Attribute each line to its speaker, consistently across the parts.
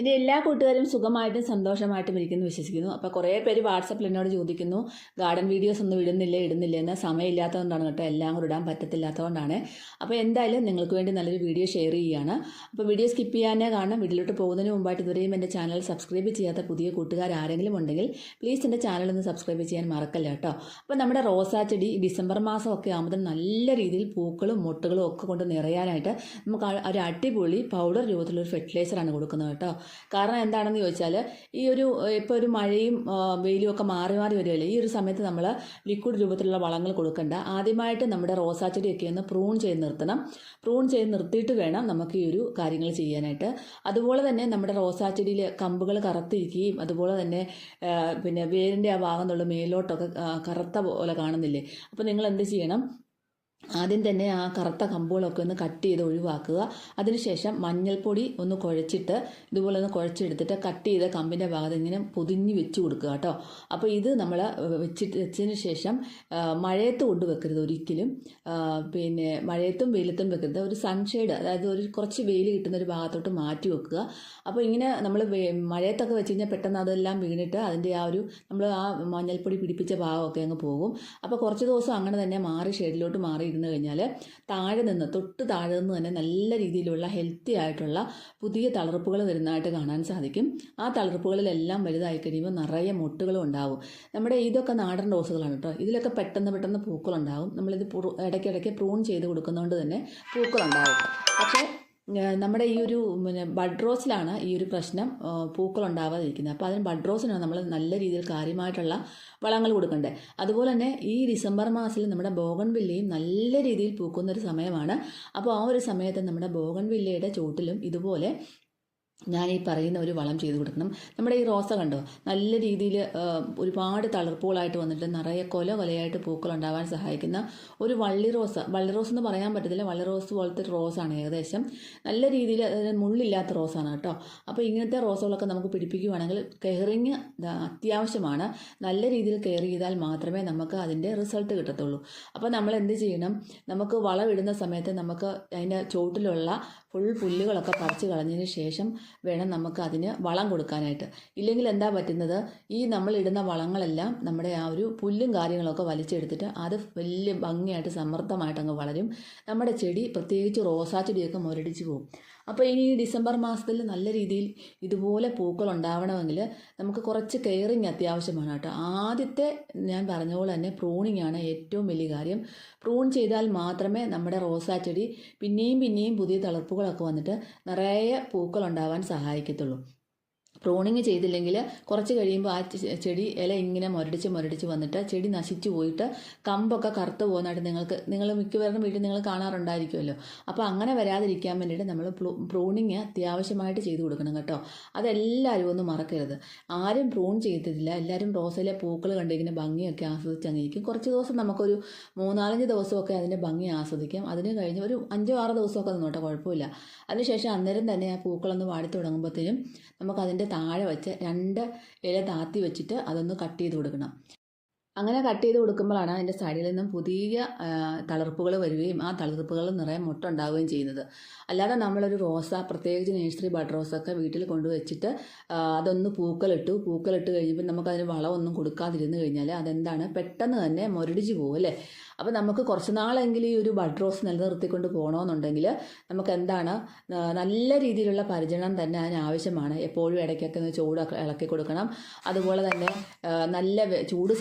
Speaker 1: എന്റെ എല്ലാ കൂട്ടുകാരും സുഖമായിട്ടും സന്തോഷമായിട്ടും ഇരിക്കുന്നു വിശ്വസിക്കുന്നു. അപ്പോൾ കുറേ പേര് വാട്സപ്പിൽ എന്നോട് ചോദിക്കുന്നു ഗാർഡൻ വീഡിയോസ് ഒന്നും ഇടുന്നില്ല ഇടുന്നില്ല? എന്ന് സമയമില്ലാത്തതുകൊണ്ടാണ് കേട്ടോ എല്ലാം കൂടെ ഇടാൻ പറ്റത്തില്ലാത്തതുകൊണ്ടാണ്. അപ്പോൾ എന്തായാലും നിങ്ങൾക്ക് വേണ്ടി നല്ലൊരു വീഡിയോ ഷെയർ ചെയ്യുകയാണ്. അപ്പോൾ വീഡിയോ സ്കിപ്പ് ചെയ്യാനേ കാണാം വീട്ടിലോട്ട് പോകുന്നതിന് മുമ്പായിട്ട് ഇതുവരെയും എന്റെ ചാനൽ സബ്സ്ക്രൈബ് ചെയ്യാത്ത പുതിയ കൂട്ടുകാർ ആരെങ്കിലും ഉണ്ടെങ്കിൽ പ്ലീസ് എന്റെ ചാനൽ ഒന്ന് സബ്സ്ക്രൈബ് ചെയ്യാൻ മറക്കല്ല കേട്ടോ. അപ്പോൾ നമ്മുടെ റോസാ ചെടി ഡിസംബർ മാസം ഒക്കെ ആകുമ്പോൾ നല്ല രീതിയിൽ പൂക്കളും മുട്ടുകളും ഒക്കെ കൊണ്ട് നിറയാനായിട്ട് നമുക്ക് ഒരു അടിപൊളി പൗഡർ രൂപത്തിലൊരു ഫെർട്ടിലൈസറാണ് കൊടുക്കുന്നത് കേട്ടോ. കാരണം എന്താണെന്ന് ചോദിച്ചാൽ ഈ ഒരു ഇപ്പോൾ ഒരു മഴയും വെയിലും ഒക്കെ മാറി മാറി വരുമല്ലേ ഈ ഒരു സമയത്ത് നമ്മൾ ലിക്വിഡ് രൂപത്തിലുള്ള വളങ്ങൾ കൊടുക്കണ്ട. ആദ്യമായിട്ട് നമ്മുടെ റോസാ ചെടിയൊക്കെ ഒന്ന് പ്രൂൺ ചെയ്ത് നിർത്തണം. പ്രൂൺ ചെയ്ത് നിർത്തിയിട്ട് വേണം നമുക്ക് ഈ ഒരു കാര്യങ്ങൾ ചെയ്യാനായിട്ട്. അതുപോലെ തന്നെ നമ്മുടെ റോസാ ചെടിയിൽ കമ്പുകൾ കറുത്തിരിക്കുകയും അതുപോലെ തന്നെ പിന്നെ വേരിന്റെ ആ ഭാഗം എന്നുള്ള മേലോട്ടൊക്കെ കറുത്ത പോലെ കാണുന്നില്ലേ? അപ്പോൾ നിങ്ങൾ എന്ത് ചെയ്യണം? ആദ്യം തന്നെ ആ കറുത്ത കമ്പുകളൊക്കെ ഒന്ന് കട്ട് ചെയ്ത് ഒഴിവാക്കുക. അതിനുശേഷം മഞ്ഞൾപ്പൊടി ഒന്ന് കുഴച്ചിട്ട് ഇതുപോലെ ഒന്ന് കുഴച്ചെടുത്തിട്ട് കട്ട് ചെയ്ത കമ്പിന്റെ ഭാഗത്ത് ഇങ്ങനെ പൊതിഞ്ഞ് വെച്ച് കൊടുക്കുക കേട്ടോ. അപ്പോൾ ഇത് നമ്മൾ വെച്ചിട്ട് വെച്ചതിന് ശേഷം മഴയത്ത് കൊണ്ട് വെക്കരുത് ഒരിക്കലും. പിന്നെ മഴയത്തും വെയിലത്തും വെക്കരുത്. ഒരു സൺഷെയ്ഡ് അതായത് ഒരു കുറച്ച് വെയിൽ കിട്ടുന്ന ഒരു ഭാഗത്തോട്ട് മാറ്റി വെക്കുക. അപ്പോൾ ഇങ്ങനെ നമ്മൾ മഴയത്തൊക്കെ വെച്ച് കഴിഞ്ഞാൽ പെട്ടെന്ന് അതെല്ലാം വീണിട്ട് അതിന്റെ ആ ഒരു നമ്മൾ ആ മഞ്ഞൾപ്പൊടി പിടിപ്പിച്ച ഭാഗമൊക്കെ അങ്ങ് പോകും. അപ്പോൾ കുറച്ച് ദിവസം അങ്ങനെ തന്നെ മാറി ഷെയ്ഡിലോട്ട് മാറി ഇരുന്ന് കഴിഞ്ഞാൽ താഴെ നിന്ന് തൊട്ട് താഴെ നിന്ന് തന്നെ നല്ല രീതിയിലുള്ള ഹെൽത്തി ആയിട്ടുള്ള പുതിയ തളർപ്പുകൾ വരുന്നതായിട്ട് കാണാൻ സാധിക്കും. ആ തളർപ്പുകളിലെല്ലാം വലുതായി കഴിയുമ്പോൾ നിറയെ മുട്ടുകളും ഉണ്ടാവും. നമ്മുടെ ഇതൊക്കെ നാടൻ റോസുകളാണ് കേട്ടോ. ഇതിലൊക്കെ പെട്ടെന്ന് പെട്ടെന്ന് പൂക്കളുണ്ടാവും. നമ്മളിത് ഇടയ്ക്കിടയ്ക്ക് പ്രൂൺ ചെയ്ത് കൊടുക്കുന്നതുകൊണ്ട് തന്നെ പൂക്കളുണ്ടാവും. പക്ഷേ നമ്മുടെ ഈ ഒരു പിന്നെ ബഡ് റോസിലാണ് ഈ ഒരു പ്രശ്നം പൂക്കൾ ഉണ്ടാവാതിരിക്കുന്നത് അപ്പോൾ അതിന് ബഡ് റോസിനാണ് നമ്മൾ നല്ല രീതിയിൽ കാര്യമായിട്ടുള്ള വളങ്ങൾ കൊടുക്കേണ്ടത് അതുപോലെ തന്നെ ഈ ഡിസംബർ മാസത്തിൽ നമ്മുടെ ബോഗൺവില്ലയും നല്ല രീതിയിൽ പൂക്കുന്ന ഒരു സമയമാണ്. അപ്പോൾ ആ ഒരു സമയത്ത് നമ്മുടെ ബോഗൺവില്ലയുടെ ചുവട്ടിലും ഇതുപോലെ ഞാൻ ഈ പറയുന്ന ഒരു വളം ചെയ്ത് കൊടുക്കണം. നമ്മുടെ ഈ റോസ കണ്ടോ? നല്ല രീതിയിൽ ഒരുപാട് തളർപ്പുകളായിട്ട് വന്നിട്ട് നിറയെ കൊല കൊലയായിട്ട് പൂക്കൾ ഉണ്ടാവാൻ സഹായിക്കുന്ന ഒരു വള്ളി റോസ. വള്ളി റോസ് എന്ന് പറയാൻ പറ്റത്തില്ല. വള്ളി റോസ് പോലത്തെ റോസാണ് ഏകദേശം. നല്ല രീതിയിൽ മുള്ളില്ലാത്ത റോസാണ് കേട്ടോ. അപ്പോൾ ഇങ്ങനത്തെ റോസുകളൊക്കെ നമുക്ക് പിടിപ്പിക്കുകയാണെങ്കിൽ കെയറിങ് അത്യാവശ്യമാണ്. നല്ല രീതിയിൽ കെയർ ചെയ്താൽ മാത്രമേ നമുക്ക് അതിന്റെ റിസൾട്ട് കിട്ടത്തുള്ളൂ. അപ്പോൾ നമ്മൾ എന്ത് ചെയ്യണം? നമുക്ക് വളം ഇടുന്ന സമയത്ത് നമുക്ക് അതിന്റെ ചുവട്ടിലുള്ള ഫുൾ പുല്ലുകളൊക്കെ പറിച്ച് കളഞ്ഞതിന് ശേഷം വേണം നമുക്ക് അതിന് വളം കൊടുക്കാനായിട്ട്. ഇല്ലെങ്കിൽ എന്താ പറ്റുന്നത്? ഈ നമ്മൾ ഇടുന്ന വളങ്ങളെല്ലാം നമ്മുടെ ആ ഒരു പുല്ലും കാര്യങ്ങളൊക്കെ വലിച്ചെടുത്തിട്ട് അത് വലിയ ഭംഗിയായിട്ട് സമൃദ്ധമായിട്ട് അങ്ങ് വളരും. നമ്മുടെ ചെടി പ്രത്യേകിച്ച് റോസാ ചെടിയൊക്കെ മുരടിച്ച് പോകും അപ്പോൾ ഇനി ഡിസംബർ മാസത്തിൽ നല്ല രീതിയിൽ ഇതുപോലെ പൂക്കൾ ഉണ്ടാവണമെങ്കിൽ നമുക്ക് കുറച്ച് കെയറിങ് അത്യാവശ്യമാണ് കേട്ടോ. ആദ്യത്തെ ഞാൻ പറഞ്ഞ പോലെ തന്നെ പ്രൂണിങ് ആണ് ഏറ്റവും വലിയ കാര്യം. പ്രൂൺ ചെയ്താൽ മാത്രമേ നമ്മുടെ റോസാ ചെടി പിന്നെയും പിന്നെയും പുതിയ തളർപ്പുകളൊക്കെ വന്നിട്ട് നിറയെ പൂക്കൾ ഉണ്ടാവാൻ സഹായിക്കത്തുള്ളൂ. പ്രൂണിങ് ചെയ്തില്ലെങ്കിൽ കുറച്ച് കഴിയുമ്പോൾ ആ ചെടി ഇല ഇങ്ങനെ മുരടിച്ച് മുരടിച്ച് വന്നിട്ട് ചെടി നശിച്ചു പോയിട്ട് കമ്പൊക്കെ കറുത്ത് പോകുന്നതായിട്ട് നിങ്ങൾക്ക് നിങ്ങൾ മിക്കവാറും വീട്ടിൽ നിങ്ങൾ കാണാറുണ്ടായിരിക്കുമല്ലോ. അപ്പോൾ അങ്ങനെ വരാതിരിക്കാൻ വേണ്ടിയിട്ട് നമ്മൾ പ്രൂണിങ് അത്യാവശ്യമായിട്ട് ചെയ്തു കൊടുക്കണം കേട്ടോ. അതെല്ലാവരും ഒന്ന് മറക്കരുത്. ആരും പ്രൂൺ ചെയ്തിട്ടില്ല. എല്ലാവരും റോസയിലെ പൂക്കൾ കണ്ടിരിക്കുന്ന ഭംഗിയൊക്കെ ആസ്വദിച്ച് അങ്ങനെയിരിക്കും കുറച്ച് ദിവസം നമുക്കൊരു മൂന്നാലഞ്ച് ദിവസമൊക്കെ അതിന്റെ ഭംഗി ആസ്വദിക്കാം. അതിന് കഴിഞ്ഞ് ഒരു അഞ്ചോ ആറോ ദിവസമൊക്കെ നിന്നോട്ടെ കുഴപ്പമില്ല. അതിനുശേഷം അന്നേരം തന്നെ ആ പൂക്കളൊന്ന് വാടി തുടങ്ങുമ്പോഴത്തേനും നമുക്ക് അതിന്റെ താഴെ വെച്ച് രണ്ട് ഇല താത്തി വെച്ചിട്ട് അതൊന്ന് കട്ട് ചെയ്ത് കൊടുക്കണം. അങ്ങനെ കട്ട് ചെയ്ത് കൊടുക്കുമ്പോഴാണ് അതിന്റെ സൈഡിൽ നിന്നും പുതിയ തളർപ്പുകൾ വരികയും ആ തളർപ്പുകൾ നിറയെ മുട്ട ഉണ്ടാവുകയും ചെയ്യുന്നത്. അല്ലാതെ നമ്മളൊരു റോസ പ്രത്യേകിച്ച് നേഴ്സറി ബഡ് റോസൊക്കെ വീട്ടിൽ കൊണ്ടുവച്ചിട്ട് അതൊന്ന് പൂക്കളിട്ടു. പൂക്കളിട്ട് കഴിയുമ്പോൾ നമുക്കതിന് വളമൊന്നും കൊടുക്കാതിരുന്ന് കഴിഞ്ഞാൽ അതെന്താണ്? പെട്ടെന്ന് തന്നെ മുരടിച്ച് പോകും അല്ലേ? അപ്പോൾ നമുക്ക് കുറച്ച് നാളെങ്കിലും ഈ ഒരു ബഡ് റോസ് നിലനിർത്തിക്കൊണ്ട് പോകണമെന്നുണ്ടെങ്കിൽ നമുക്ക് എന്താണ് നല്ല രീതിയിലുള്ള പരിചരണം തന്നെ അതിന് ആവശ്യമാണ്. എപ്പോഴും ഇടയ്ക്കൊക്കെ ഒന്ന് ചൂടൊക്കെ ഇളക്കി കൊടുക്കണം. അതുപോലെ തന്നെ നല്ല ചൂട് ചൂട്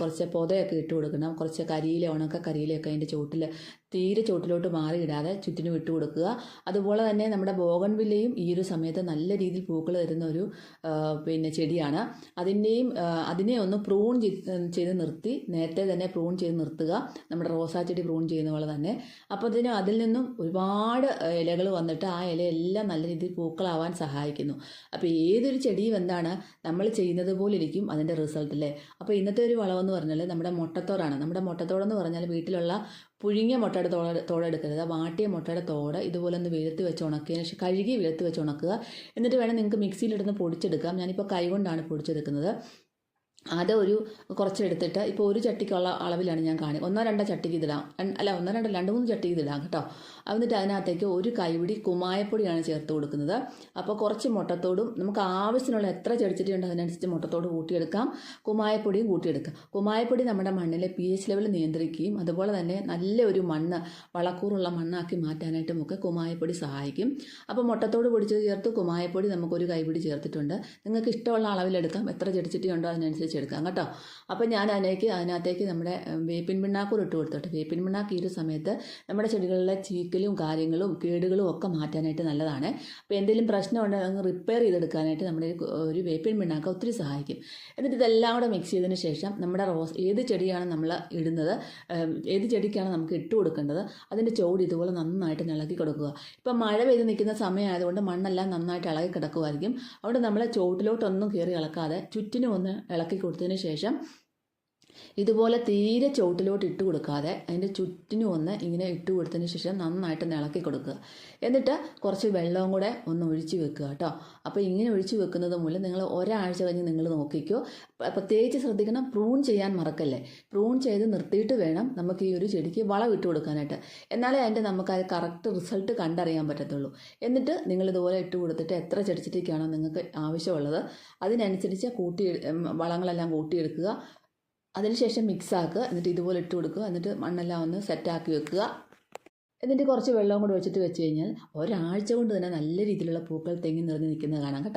Speaker 1: കുറച്ച് പൊതയൊക്കെ ഇട്ട് കൊടുക്കണം. കുറച്ച് കരിയില ഉണക്ക കരിയിലയൊക്കെ അതിന്റെ ചുവട്ടിൽ തീരെ ചുവട്ടിലോട്ട് മാറിയിടാതെ ചുറ്റിനും ഇട്ട് കൊടുക്കുക. അതുപോലെ തന്നെ നമ്മുടെ ബോഗൺവില്ലയും ഈ ഒരു സമയത്ത് നല്ല രീതിയിൽ പൂക്കൾ തരുന്ന ഒരു പിന്നെ ചെടിയാണ്. അതിന്റെയും അതിനെ ഒന്ന് പ്രൂൺ ചെയ്ത് നിർത്തി നേരത്തെ തന്നെ പ്രൂൺ ചെയ്ത് നിർത്തുക. നമ്മുടെ റോസാ ചെടി പ്രൂൺ ചെയ്യുന്ന പോലെ തന്നെ. അപ്പോൾ അതിന് അതിൽ നിന്നും ഒരുപാട് ഇലകൾ വന്നിട്ട് ആ ഇലയെല്ലാം നല്ല രീതിയിൽ പൂക്കളാവാൻ സഹായിക്കുന്നു. അപ്പോൾ ഏതൊരു ചെടിയും എന്താണ് നമ്മൾ ചെയ്യുന്നത് പോലെ ഇരിക്കും അതിന്റെ റിസൾട്ട് അല്ലേ? അപ്പോൾ ഇന്നത്തെ ഒരു വളമെന്ന് പറഞ്ഞാൽ നമ്മുടെ മുട്ടത്തോടാണ്. നമ്മുടെ മുട്ടത്തോടെന്ന് പറഞ്ഞാൽ വീട്ടിലുള്ള പുഴുങ്ങിയ മുട്ടയുടെ തോട് തോടെടുക്കരുത്. വാട്ടിയ മുട്ടയുടെ തോട് ഇതുപോലെ ഒന്ന് വെളുത്ത് വെച്ച് ഉണക്കിയതിന് ശേഷം കഴുകി വെളുത്ത് വെച്ച് ഉണക്കുക. എന്നിട്ട് വേണം നിങ്ങൾക്ക് മിക്സിയിലിടുന്ന് പൊടിച്ചെടുക്കാം. ഞാനിപ്പോൾ കൈ കൊണ്ടാണ് പൊടിച്ചെടുക്കുന്നത്. അത് ഒരു കുറച്ചെടുത്തിട്ട് ഇപ്പോൾ ഒരു ചട്ടിക്കുള്ള അളവിലാണ് ഞാൻ കാണി ഒന്നോ രണ്ടോ ചട്ടിക്ക് ഇതിടാം. അല്ല ഒന്നോ രണ്ടോ രണ്ട് മൂന്ന് ചട്ടിക്ക് ഇതിടാം കേട്ടോ. എന്നിട്ട് അതിനകത്തേക്ക് ഒരു കൈപിടി കുമായപ്പൊടിയാണ് ചേർത്ത് കൊടുക്കുന്നത്. അപ്പോൾ കുറച്ച് മുട്ടത്തോടും നമുക്ക് ആവശ്യത്തിനുള്ള എത്ര ചെടിച്ചട്ടി ഉണ്ട് അതിനനുസരിച്ച് മുട്ടത്തോട് കൂട്ടിയെടുക്കാം. കുമായപ്പൊടിയും കൂട്ടിയെടുക്കാം. കുമായപ്പൊടി നമ്മുടെ മണ്ണിലെ പി എച്ച് ലെവൽ നിയന്ത്രിക്കുകയും അതുപോലെ തന്നെ നല്ല ഒരു മണ്ണ് വളക്കൂറുള്ള മണ്ണാക്കി മാറ്റാനായിട്ടും ഒക്കെ കുമായപ്പൊടി സഹായിക്കും. അപ്പോൾ മുട്ടത്തോട് പൊടിച്ചത് ചേർത്ത് കുമായപ്പൊടി നമുക്കൊരു കൈപിടി ചേർത്തിട്ടുണ്ട്. നിങ്ങൾക്ക് ഇഷ്ടമുള്ള അളവിലെടുക്കാം. എത്ര ചെടിച്ചട്ടി ഉണ്ടോ അതിനനുസരിച്ച് എടുക്കാം കേട്ടോ. അപ്പോൾ ഞാൻ അതിലേക്ക് അതിനകത്തേക്ക് നമ്മുടെ വേപ്പിൻ പിണ്ണാക്കൂർ ഇട്ട് കൊടുത്തോട്ടെ. വേപ്പിൻ പിണ്ണാക്ക് ഈ ഒരു സമയത്ത് നമ്മുടെ ചെടികളിലെ ചീക്കലും കാര്യങ്ങളും കേടുകളും ഒക്കെ മാറ്റാനായിട്ട് നല്ലതാണ്. അപ്പോൾ എന്തെങ്കിലും പ്രശ്നം ഉണ്ടെങ്കിൽ അങ്ങ് റിപ്പയർ ചെയ്തെടുക്കാനായിട്ട് നമ്മുടെ ഒരു- ഒരു വേപ്പിൻ പിണ്ണാക്ക് ഒത്തിരി സഹായിക്കും. എന്നിട്ട് ഇതെല്ലാം കൂടെ മിക്സ് ചെയ്തതിന് ശേഷം നമ്മുടെ റോസ് ഏത് ചെടിയാണ് നമ്മൾ ഇടുന്നത് ഏത് ചെടിക്കാണ് നമുക്ക് ഇട്ട് കൊടുക്കേണ്ടത് അതിന്റെ ചോട് ഇതുപോലെ നന്നായിട്ട് ഇളക്കി കൊടുക്കുക. ഇപ്പം മഴ പെയ്ത് നിൽക്കുന്ന സമയമായതുകൊണ്ട് മണ്ണെല്ലാം നന്നായിട്ട് ഇളകി കിടക്കുമായിരിക്കും അതുകൊണ്ട് നമ്മൾ ചോട്ടിലോട്ടൊന്നും കയറി ഇളക്കാതെ ചുറ്റിനും ഒന്ന് ഇളക്കി കൊടുത്തതിന് ശേഷം ഇതുപോലെ തീരെ ചുവട്ടിലോട്ട് ഇട്ട് കൊടുക്കാതെ അതിന്റെ ചുറ്റിനും ഒന്ന് ഇങ്ങനെ ഇട്ട് കൊടുത്തതിന് ശേഷം നന്നായിട്ട് ഇളക്കി കൊടുക്കുക. എന്നിട്ട് കുറച്ച് വെള്ളവും കൂടെ ഒന്ന് ഒഴിച്ച് വെക്കുക കേട്ടോ. അപ്പോൾ ഇങ്ങനെ ഒഴിച്ച് വെക്കുന്നത് മൂലം നിങ്ങൾ ഒരാഴ്ച കഴിഞ്ഞ് നിങ്ങൾ നോക്കിക്കോ. പ്രത്യേകിച്ച് ശ്രദ്ധിക്കണം പ്രൂൺ ചെയ്യാൻ മറക്കല്ലേ. പ്രൂൺ ചെയ്ത് നിർത്തിയിട്ട് വേണം നമുക്ക് ഈ ഒരു ചെടിക്ക് വളം ഇട്ട് കൊടുക്കാനായിട്ട്. എന്നാലേ അതിന്റെ നമുക്ക് അത് കറക്റ്റ് റിസൾട്ട് കണ്ടറിയാൻ പറ്റത്തുള്ളൂ. എന്നിട്ട് നിങ്ങൾ ഇതുപോലെ ഇട്ട് കൊടുത്തിട്ട് എത്ര ചെടിച്ചട്ടിക്കാണോ നിങ്ങൾക്ക് ആവശ്യമുള്ളത് അതിനനുസരിച്ച് കൂട്ടി വളങ്ങളെല്ലാം കൂട്ടിയെടുക്കുക. അതിനുശേഷം മിക്സ് ആക്കുക എന്നിട്ട് ഇതുപോലെ ഇട്ട് കൊടുക്കുക. എന്നിട്ട് മണ്ണെല്ലാം ഒന്ന് സെറ്റാക്കി വെക്കുക. എന്നിട്ട് കുറച്ച് വെള്ളവും കൂടി വെച്ചിട്ട് വെച്ച് കഴിഞ്ഞാൽ ഒരാഴ്ച കൊണ്ട് തന്നെ നല്ല രീതിയിലുള്ള പൂക്കൾ തെങ്ങി നിറഞ്ഞ് നിൽക്കുന്നത് കാണാം കേട്ടോ.